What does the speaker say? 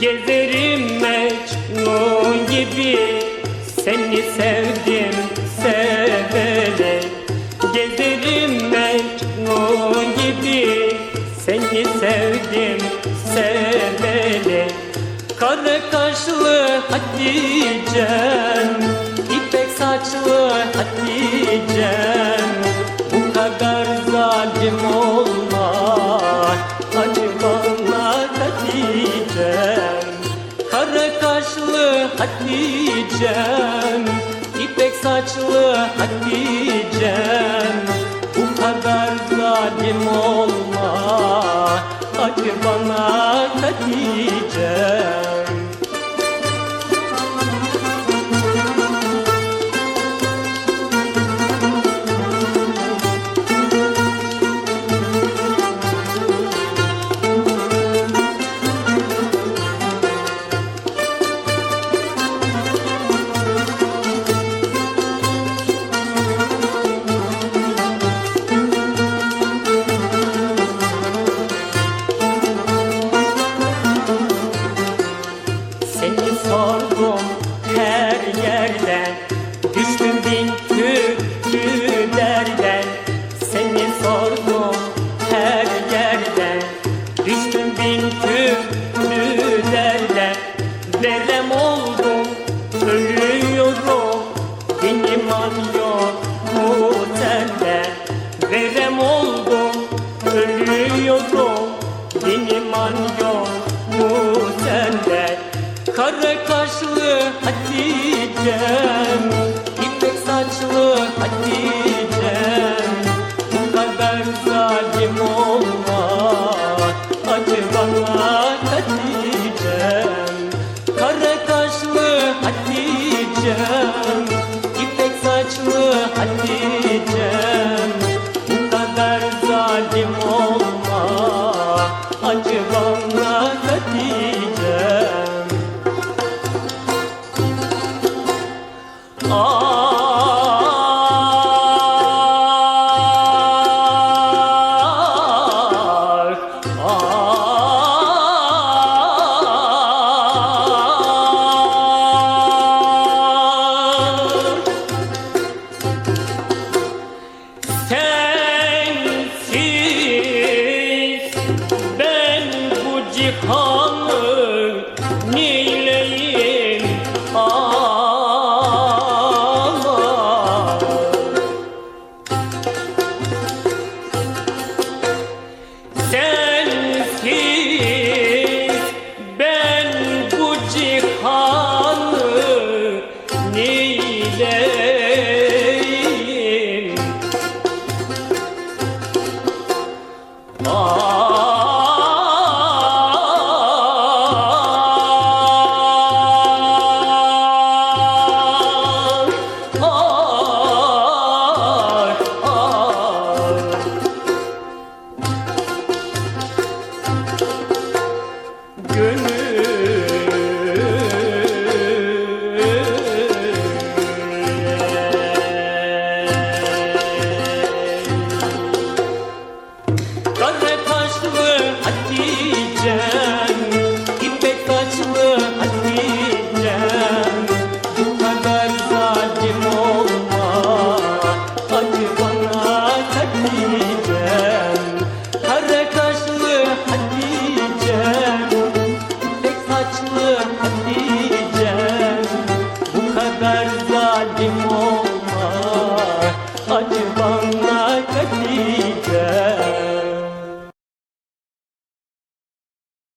Gezerim Mecnun gibi. Seni sevdim seveli Gezerim Mecnun gibi. Seni sevdim seveli Kara kaşlı Hatice'm. İpek saçlı Hatice'm. Bu kadar zalim olma Hatice'm İpek saçlı Hatice'm Bu kadar zalim olma. Acı bana Din iman yok bu sende. Kara kaşlı Hatice'm İpek saçlı Hatice'm 哦。yaşlı Hatice Bu kadar zalim olma. Acı bana Hatice'm Kara kaşlı Hatice'm Tek saçlı Hatice'm Bu kadar zalim olma. Acı